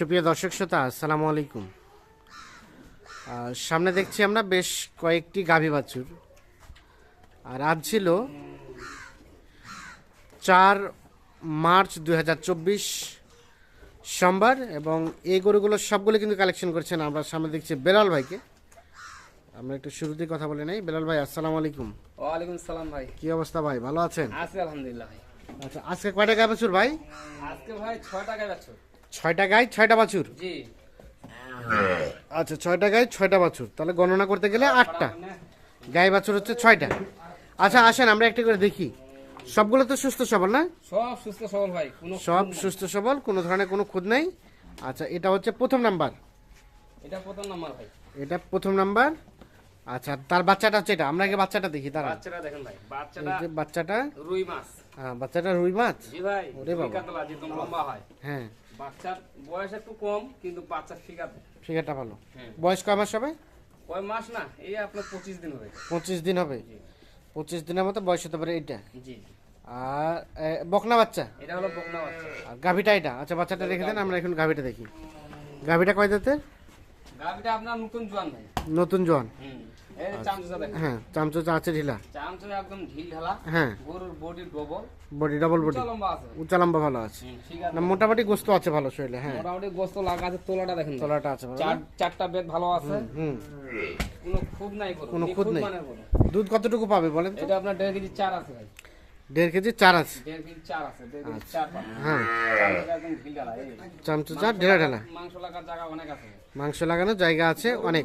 সুপ্রিয় দর্শক শ্রোতা আসসালামু আলাইকুম। সামনে দেখছি আমরা বেশ কয়েকটি গাভী বাছুর। আর আজ ছিল চার মার্চ দুই সোমবার এবং এই গরুগুলো সবগুলো কিন্তু কালেকশন করছেন আমরা। সামনে দেখছি বেলাল ভাইকে। আমরা একটু শুরুতেই কথা বলে নেই। বেলাল ভাই আসসালামু আলাইকুম। ওয়ালাইকুম সালাম ভাই। কি অবস্থা ভাই? ভালো আছেন? আছি আলহামদুলিল্লাহ ভাই। আচ্ছা আজকে কয়টা গাই বাছুর ভাই? আজকে ভাই ছয় টাকায় যাচ্ছ ছয়টা গাই ছয়টা বাছুর? জি। আচ্ছা ছয়টা গাই ছয়টা বাছুর। তাহলে গণনা করতে গেলে আটটা। গাই বাছুর হচ্ছে ছয়টা। আচ্ছা আসেন আমরা একটা করে দেখি। সবগুলো তো সুস্থ সবল না? সব সুস্থ সবল ভাই সব সুস্থ সবল কোনো ধরনের কোনো খুদ নাই। আচ্ছা এটা হচ্ছে প্রথম নাম্বার। এটা প্রথম নাম্বার ভাই। এটা প্রথম নাম্বার। আচ্ছা তার বাচ্চাটা হচ্ছে এটা। আমরা আগে বাচ্চাটা দেখি তারা বাচ্চাটা দেখেন ভাই। এই বাচ্চাটা যে বাচ্চাটা। রুই মাছ। হ্যাঁ, বাচ্চাটা রুই মাছ? জি ভাই ওরে বাবা। কাতলা লম্বা হয়। হ্যাঁ। বাচ্চার বয়স একটু কম কিন্তু বাচ্চার ফিগার ফিগারটা ভালো। হ্যাঁ। বয়স কয় মাস হবে? কয় মাস না এই আপনার পঁচিশ দিন হবে। পঁচিশ দিন হবে? পঁচিশ দিনের মতো বয়স হতে পারে এইটা? জি। আর বকনা বাচ্চা? এটা হলো বকনা বাচ্চা। আর গাভিটা এটা? আচ্ছা বাচ্চাটা রেখে দেন আমরা এখন গাভিটা দেখি। গাভিটা কয় দাঁতের গাভিটা আপনার নতুন জোয়ান ভাই। নতুন জোয়ান। চামচা হ্যাঁ চামচা আছে ঢিলা। চামচা একদম ঢিল ঢালা। হ্যাঁ। গরুর body double. Body double body লম্বা আছে। উঁচা লম্বা ভালো আছে। না মোটামুটি গোস্ত আছে ভালো শরীরে হ্যাঁ। মোটামুটি গোস্ত লাগা আছে তোলাটা দেখেন। তলাটা আছে চার চারটা বেদ ভালো আছে। হুম কোনো খুব নাই কোনো। দুধ কতটুকু পাবে বলেন এটা আপনার দেড় কেজি চার আছে ভাই। দেড় কেজি চার আছে। দেড় কেজি চার পাবেন হ্যাঁ। চামচা চার ঢেলা ঢেলা মাংস লাগার জায়গা অনেক আছে। মাংস লাগানোর জায়গা আছে অনেক।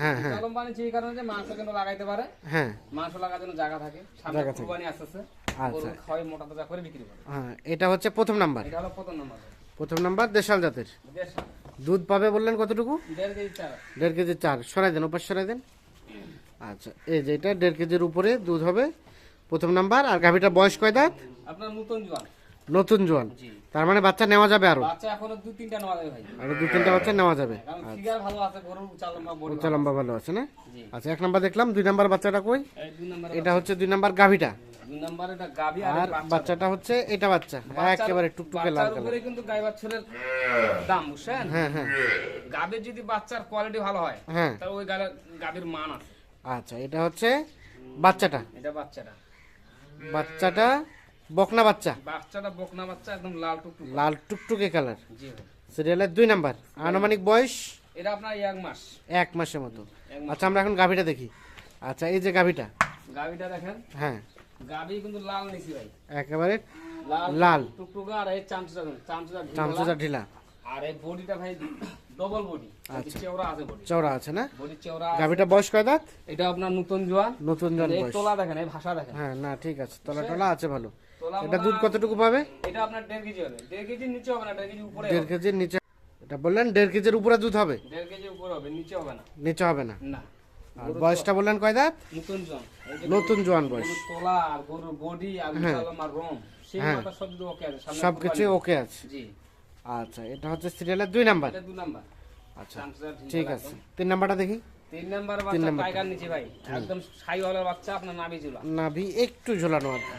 হ্যাঁ হ্যাঁ। উঁচা লম্বা এই কারণে যে মাংস কিন্তু লাগাইতে পারে হ্যাঁ। মাংস লাগার জন্য জায়গা থাকে। সামনে কুরবানি আসতেছে আচ্ছা। খাওয়াই মোটা তাজা করে বিক্রি করে। হ্যাঁ এটা হচ্ছে প্রথম নাম্বার। এটা হলো প্রথম নম্বর। প্রথম নাম্বার দেশাল জাতের। দুধ পাবে বললেন কতটুকু? দেড় কেজি চার সরাই দেন ওপাশ সরাই দেন। আচ্ছা এই যে এটা দেড় কেজির উপরে দুধ হবে। প্রথম নাম্বার আর গাভিটার বয়স কয় দাঁত? আপনার নতুন জোয়ান। নতুন জোয়ান। তার মানে বাচ্চা নেওয়া যাবে আরও? বাচ্চা এখনও দু তিনটা নেওয়া যাবে ভাই। আরও দু তিনটা বাচ্চা নেওয়া যাবে? ফিগার ভালো আছে গরুর উঁচা লম্বা বডি উচ্চ লম্বা ভালো আছে না? আচ্ছা এক নাম্বার দেখলাম দুই নাম্বার বাচ্চাটা কই? এটা হচ্ছে দুই নাম্বার গাভিটা। দুই নম্বর এটা গাবি আর বাচ্চাটা। হচ্ছে এটা বাচ্চা। একেবারে টুকটুকে লাল কালার উপরে কিন্তু গাই বাছুরের দাম বুঝছেন? হ্যাঁ হ্যাঁ। গাবির যদি বাচ্চার কোয়ালিটি ভালো হয় হ্যাঁ। তাহলে ওই গালে মান আছে। আচ্ছা এটা হচ্ছে বাচ্চাটা। এটা বাচ্চাটা। বাচ্চাটা বকনা বাচ্চা। বাচ্চাটা বকনা বাচ্চা একদম লাল টুকটুক। লাল টুকটুকে কালার। জি সিরিয়ালের দুই নাম্বার। আনুমানিক বয়স? এটা আপনার এক মাস। এক মাসের মতো। আচ্ছা আমরা এখন গাভিটা দেখি। আচ্ছা এই যে গাভিটা। গাবিটা দেখেন। হ্যাঁ। গাবি কিন্তু লাল নিছি ভাই। একেবারে লাল টুকটুকা আর এই চামচা চামচা চামচুচা ঢিলা। আর এই বডিটা ভাই ডবল বডি আচ্ছা। চেওড়া আছে বডি চওড়া আছে না? বডি চেওড়া। গাভিটা বয়স কয় দাঁত? এটা আপনার নতুন জোয়ান। নতুন এই বয়স। তোলা দেখেন এই ভাষা দেখেন। হ্যাঁ না ঠিক আছে। তলা টলা আছে ভালো। এটা দুধ কতটুকু পাবে? এটা আপনার দেড় কেজি হবে। দেড় কেজির নিচে হবে না দেড় কেজি উপরে দেড় কেজির নিচে এটা বললেন দেড় কেজির উপরে দুধ হবে? দেড় কেজি উপরে হবে নিচে হবে না। নিচে হবে না? না। আর বয়সটা বললেন কয় দাঁত? নতুন জন নতুন জোয়ান বয়স। তোলা আর গরুর বডি আর আর রং সেই হ্যাঁ। সব ওকে আছে সবকিছু ওকে আছে। জি। আচ্ছা এটা হচ্ছে সিরিয়ালের দুই নাম্বার। এটা দুই নাম্বার। আচ্ছা ঠিক আছে। তিন নাম্বারটা দেখি। তিন নাম্বার বাচ্চা টাইগার নিচে ভাই। একদম সাইওয়ালার বাচ্চা আপনার নাভি ঝুলা। নাভি একটু ঝোলানো আছে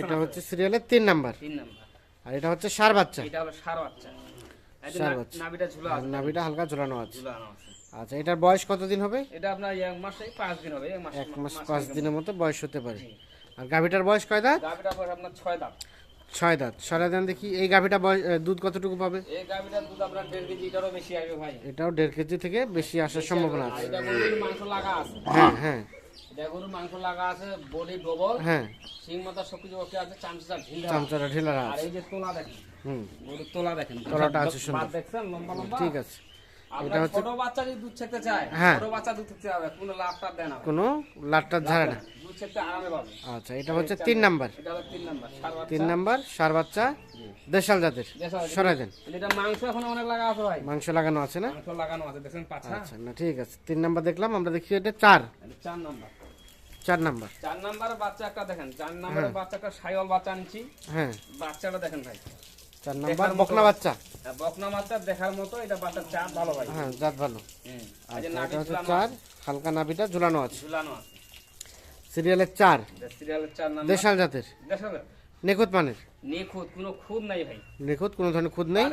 এটা হচ্ছে সিরিয়ালের তিন নাম্বার। তিন নাম্বার। আর এটা হচ্ছে সার বাচ্চা। এটা হলো সার বাচ্চা। এই যে ষাঁড় না- বাচ্চা। নাভিটা ঝুলা আছে। নাভিটা হালকা ঝোলানো আছে। ঝুলানো আছে। আচ্ছা এটার বয়স কতদিন হবে? এটা আপনার এক মাসে পাঁচ দিন হবে এক মাস পাঁচ দিনের মতো বয়স হতে পারে। আর গাভিটার বয়স কয় দাঁত? আপনার ছয় দাম ছয় দাঁত। সারা দেন দেখি এই গাভিটা দুধ কতটুকু পাবে? এই গাভিটার দুধ আপনার দেড় কেজি এটারও বেশি আসবে ভাই। এটাও দেড় কেজি থেকে বেশি আসার সম্ভাবনা আছে। মাংস লাগা আছে। হ্যাঁ হ্যাঁ। মাংস লাগা আছে বডি ডবল। হ্যাঁ। সিং মাথা সবকিছু ওকে আছে চামচা ঢিল। চামচাটা আর এই যে তোলা দেখেন হুম। তোলা দেখেন। তোলাটা আছে সুন্দর। দেখছেন লম্বা লম্বা? ঠিক আছে। আপনার ছোট বাচ্চা যদি দুধ ছেড়তে চায় হ্যাঁ। ছোট বাচ্চা দুধ ছেড়তে হবে কোনো লাভ দেয় না। কোনো লাটটার ঝাড়ে না। দুধ ছেড়তে আরামে পাবে। আচ্ছা এটা হচ্ছে তিন নাম্বার। এটা হলো তিন নাম্বার সার বাচ্চা। তিন নাম্বার সার বাচ্চা দেশাল জাতের। সরাই দেন। এটা মাংস এখন অনেক লাগা আছে ভাই। মাংস লাগানো আছে না? মাংস লাগানো আছে দেখছেন পাছা? আচ্ছা না ঠিক আছে। তিন নাম্বার দেখলাম আমরা দেখি এটা চার। এটা চার নাম্বার। চার নাম্বার। চার বাচ্চা একটা দেখেন চার নাম্বারের বাচ্চা একটা সাইওয়াল বাচ্চা আনছি। হ্যাঁ। বাচ্চাটা দেখেন ভাই। চার নাম্বার বকনা বাচ্চা। বকনা বাচ্চা দেখার মতো এটা বাচ্চার চার ভালো ভাই। হ্যাঁ জাত ভালো। নাভি এটা হচ্ছে চার হালকা নাভিটা ঝুলানো আছে। ঝুলানো আছে। সিরিয়ালের চার। সিরিয়ালের চার নাম্বার। দেশাল জাতের। দেখাবে নিখুঁত মানের। নিখুঁত কোনো খুদ নাই ভাই। নিখুঁত কোনো ধরনের খুদ নেই।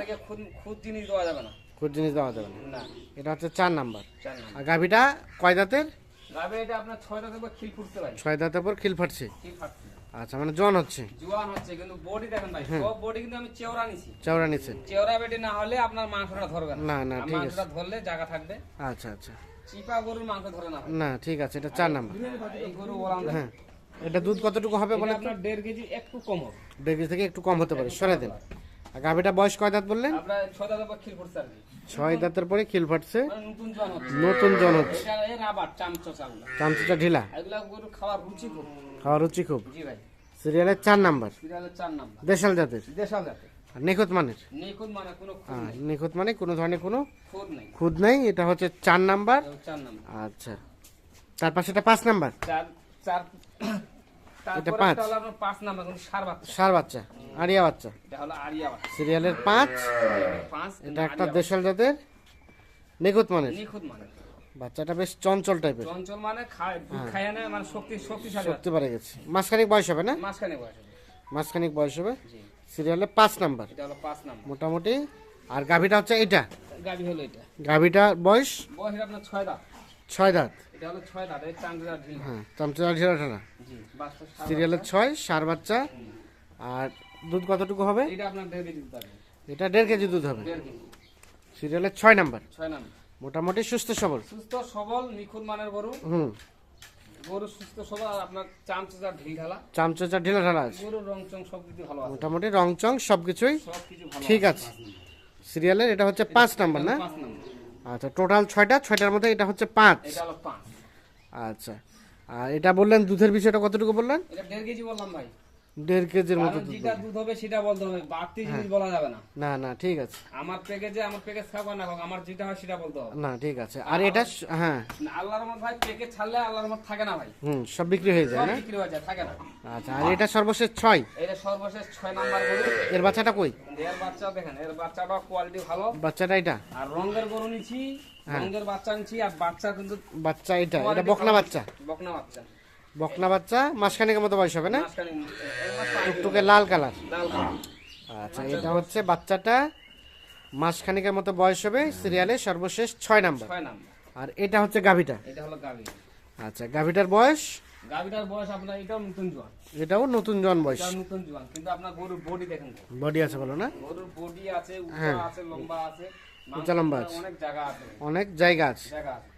খুদ জিনিস দেওয়া যাবে না। খুদ জিনিস দেওয়া যাবে না। এটা হচ্ছে চার নাম্বার। আর গাভিটা কয় দাঁতের? গাবে এটা আপনার ছয়টা থেকে খিল ফুটতে ভাই ছয় দাঁতের পর খিল ফাটছে। খিল ফাটছে। আচ্ছা মানে জন হচ্ছে। জোয়ান হচ্ছে কিন্তু বডি দেখেন ভাই সব বডি কিন্তু আমি চেওড়া নিছি। চেওড়া নিছি চেওড়া বেটি না হলে আপনার মাংসটা ধরবে না। না, না, ঠিক আছে। মাংসটা ধরলে জায়গা থাকবে। আচ্ছা আচ্ছা। চিপা গরুর মাংস ধরে না না ঠিক আছে এটা চার নাম্বার। এই গরু বলাম হ্যাঁ। এটা দুধ কতটুকু হবে বলেন আপনার 1.5 কেজি একটু কম হবে। 1.5 কেজি থেকে একটু কম হতে পারে সরে দেন। গাভিটা বয়স কয় দাঁত বললেন? ছয় দাঁতের পরে খিল ফাটছে মানে নতুন জন হচ্ছে। চামচটা ঢিলা। খাওয়ার রুচি খুব। সিরিয়ালের চার নাম্বার। সিরিয়ালের চার নাম্বার। দেশাল জাতের। নিখুঁত মানের। নিখুঁত মানে কোনো হ্যাঁ নিখুঁত মানে কোনো ধরনের কোনো খুদ নেই। এটা হচ্ছে চার নাম্বার। চার নাম্বার। আচ্ছা। তার পাশে এটা পাঁচ নাম্বার। চার পাঁচ। পাঁচ নাম্বার সার বাচ্চা। সার বাচ্চা আরিয়া বাচ্চা। এটা হলো আরিয়া বাচ্চা। সিরিয়ালের পাঁচ। পাঁচ এটা একটা দেশাল জাতের নিখুঁত মানের। নিখুঁত মানে বাচ্চাটা বেশ চঞ্চল টাইপের চঞ্চল মানে খায় খায় না মানে শক্তি শক্তিশালী সত্যি পারে গেছে। মাসখানিক বয়স হবে না? মাঝখানে বয়স হবে। মাসখানিক বয়স হবে। জি। সিরিয়ালের পাঁচ নাম্বার। এটা হলো পাঁচ নাম্বার। মোটামুটি। আর গাভিটা হচ্ছে এটা। গাভি হলো এটা। গাভিটা বয়স? বয়সের আপনার ছয় দাঁত। ছয় দাঁত। হ্যাঁ চামচা সিরিয়ালের ছয় সার বাচ্চা। আর দুধ কতটুকু হবে? এটা দেড় কেজি দুধ এটা দেড় কেজি দুধ হবে। সিরিয়ালের ছয় নাম্বার। মোটামুটি সুস্থ সবল। সুস্থ সবল নিখুঁত মানের গরু। হুম। গরু সুস্থ সবল আপনার চামচা ঢিল ঢালা। চামচা ঢিলা ঢালা আছে। গরুর রং চং ভালো আছে। মোটামুটি রং চং সব কিছুই সব কিছু ভালো ঠিক আছে। সিরিয়ালের এটা হচ্ছে পাঁচ নাম্বার না? পাঁচ নাম্বার। আচ্ছা টোটাল ছয়টা ছয়টার মধ্যে এটা হচ্ছে পাঁচ। আচ্ছা আর এটা বললেন দুধের বিষয়টা কতটুকু বললেন? এটা দেড় কেজি বললাম ভাই। দেড় কেজির মতো যেটা দুধ হবে সেটা বলতে হবে বাড়তি জিনিস বলা যাবে না। না না ঠিক আছে। আমার প্যাকেজে আমার প্যাকেজ থাকবে না আমার যেটা হয় সেটা বলতে হবে। না ঠিক আছে। আর এটা হ্যাঁ। আল্লাহর রহমত ভাই প্যাকেজ ছাড়লে আল্লাহর রহমত থাকে না ভাই। হুম সব বিক্রি হয়ে যায় না? বিক্রি হয়ে যায় থাকে না। আচ্ছা আর এটা সর্বশেষ ছয়? এটা সর্বশেষ ছয় নাম্বার গরু। এর বাচ্চাটা কই? এর বাচ্চা দেখেন এর বাচ্চাটা কোয়ালিটি ভালো। বাচ্চাটা এটা? আর রঙের গরু নিচ্ছি হ্যাঁ। রঙের বাচ্চা নিচ্ছি আর বাচ্চা কিন্তু বাচ্চা এটা এটা বকনা বাচ্চা। বকনা বাচ্চা। বকনা বাচ্চা মাসখানেকের মতো বয়স হবে না। টুকটুকে লাল কালার। আচ্ছা এটা হচ্ছে বাচ্চাটা মাসখানেকের মতো বয়স হবে সিরিয়ালে সর্বশেষ ছয় নাম্বার। আর এটা হচ্ছে গাভিটা। আচ্ছা গাভিটার বয়স? গাভিটার বয়স আপনার এটাও নতুন জোয়ান। এটাও নতুন জন বয়স। নতুন জোয়ান কিন্তু আপনার গরুর বডি দেখেন বডি আছে বলো না? গরুর বডি আছে হ্যাঁ। আছে লম্বা আছে। উঁচা লম্বা অনেক জায়গা আছে। অনেক জায়গা আছে।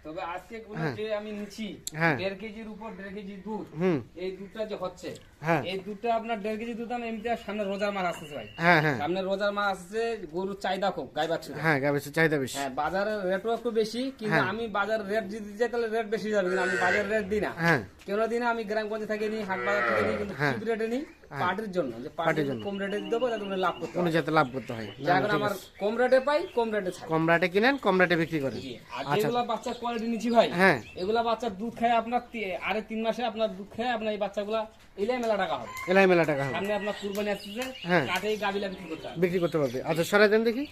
তবে আজকে গুলো হ্যাঁ। যে আমি নিচ্ছি হ্যাঁ। দেড় কেজির উপর দেড় কেজি দুধ হুম। এই দুধটা যে হচ্ছে এই দুধটা আপনার দেড় কেজি দুধ আমি এমনি সামনে রোজার ভাই। হ্যাঁ হ্যাঁ। সামনে রোজার মাস আসছে গরুর চাহিদা খুব গাই বাচ্চা হ্যাঁ গাভির চাহিদা বেশি। হ্যাঁ বাজারের রেটও একটু বেশি কিন্তু হ্যাঁ। আমি বাজার রেট যদি দিই তাহলে রেট বেশি যাবে আমি বাজার রেট দিই না। হ্যাঁ। কেন দিন আমি গ্রামগঞ্জে থেকে নিই হাট বাজার থেকে নিই কিন্তু হ্যাঁ। চিপ রেটে নিই পার্টির জন্য যে পার্টির জন্য। কম রেটে দিতে হবে যাতে লাভ করতে কোনো যাতে লাভ করতে হয়। না, এখন আমার কম রেটে পাই কম রেটে ছাড়ি। কম রেটে কিনেন কম রেটে বিক্রি করেন। আর আচ্ছা। বাচ্চার কোয়ালিটি নিচ্ছি ভাই হ্যাঁ। এগুলা বাচ্চার দুধ খায় আপনার আরে তিন মাসে আপনার দুধ খায় আপনার এই বাচ্চাগুলা এলাই মেলা টাকা হবে। এলাই মেলা টাকা হবে। সামনে আপনার কুরবানি আসতেছে হ্যাঁ। কাটেই গাবিলা বিক্রি করতে হবে বিক্রি করতে পারবে। আচ্ছা সরাই দেন দেখি।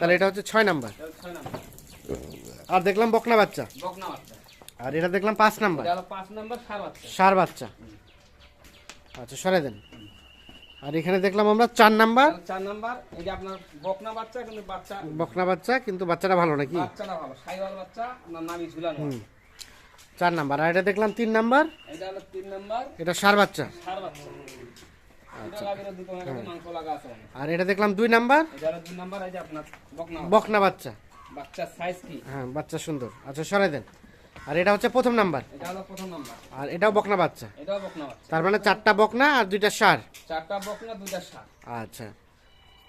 তাহলে এটা হচ্ছে ছয় নাম্বার। আর দেখলাম বকনা বাচ্চা। বকনা বাচ্চা। আর এটা দেখলাম পাঁচ নাম্বার। পাঁচ নাম্বার সার বাচ্চা। সার বাচ্চা। আচ্ছা সরাই দেন। আর এখানে দেখলাম আমরা চার নাম্বার। চার নাম্বার। এই যে আপনার বকনা বাচ্চা কিন্তু বাচ্চা বকনা বাচ্চা কিন্তু বাচ্চাটা ভালো নাকি? বাচ্চাটা ভালো সাইওয়াল বাচ্চা আপনার নামি ঝুলানো চার নাম্বার আর এটা দেখলাম তিন নাম্বার। এটা হলো তিন নাম্বার। এটা সার বাচ্চা। সার বাচ্চা। লাগা আছে আর এটা দেখলাম দুই নাম্বার। এটা হলো দুই নাম্বার এই যে আপনার বকনা বাচ্চা। বকনা বাচ্চা। বাচ্চার সাইজ কি? হ্যাঁ বাচ্চা সুন্দর। আচ্ছা সরাই দেন। আর এটা হচ্ছে প্রথম নাম্বার। আর এটাও বকনা বাচ্চা। এটাও বকনা বাচ্চা। তার মানে চারটা বকনা আর দুইটা সার। চারটা বকনা দুইটা সার। আচ্ছা।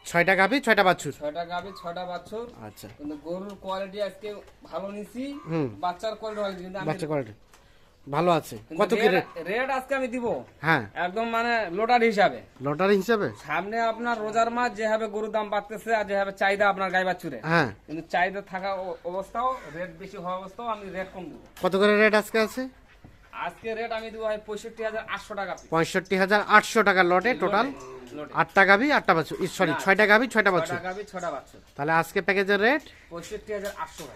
ছয়টা গাভি ছয়টা বাছুর? ছয়টা গাভি ছয়টা বাছুর। আচ্ছা। কিন্তু গরুর কোয়ালিটি আজকে ভালো নিছি বাচ্চার কোয়ালিটি ভালো কিন্তু আমি বাচ্চা কোয়ালিটি ভালো আছে। কত কি রেট আজকে আমি দিব। হ্যাঁ। একদম মানে লোটার হিসাবে। লটারি হিসাবে? সামনে আপনার রোজার মাস যেভাবে গরুর দাম বাড়তেছে আর যেভাবে চাহিদা আপনার গাই বাছুরে। হ্যাঁ। কিন্তু চাহিদা থাকা অবস্থাও রেট বেশি হওয়া অবস্থাও আমি রেট কম দেবো। কত করে রেট আজকে আছে? আজকে রেট আমি দেবো ভাই পঁয়ষট্টি হাজার আটশো টাকা। পঁয়ষট্টি হাজার আটশো টাকার লটে টোটাল। আটটা গাভি আটটা বাছুর। সরি ছয়টা গাভি ছয়টা বাছুর। তাহলে আজকে প্যাকেজের রেট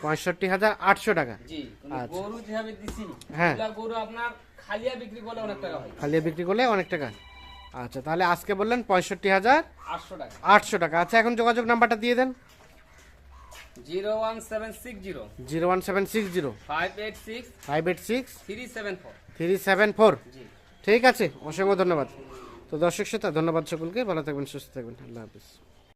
পঁয়ষট্টি হাজার আটশো টাকা। টাকা। গরু যেভাবে দিছি হ্যাঁ। গরু আপনার খালিয়া বিক্রি করলে অনেক টাকা হয়। খালি বিক্রি করলে অনেক টাকা। আচ্ছা তাহলে আজকে বললেন পঁয়ষট্টি হাজার আটশো টাকা আটশো টাকা। আচ্ছা এখন যোগাযোগ নাম্বারটা দিয়ে দেন। Zero one seven six zero. Zero one seven six zero. Five eight six five eight six three seven four. Three seven four. ঠিক আছে, অসংখ্য ধন্যবাদ। তো দর্শক শ্রোতা, ধন্যবাদ সকলকে। ভালো থাকবেন, সুস্থ থাকবেন। আল্লাহ হাফিজ।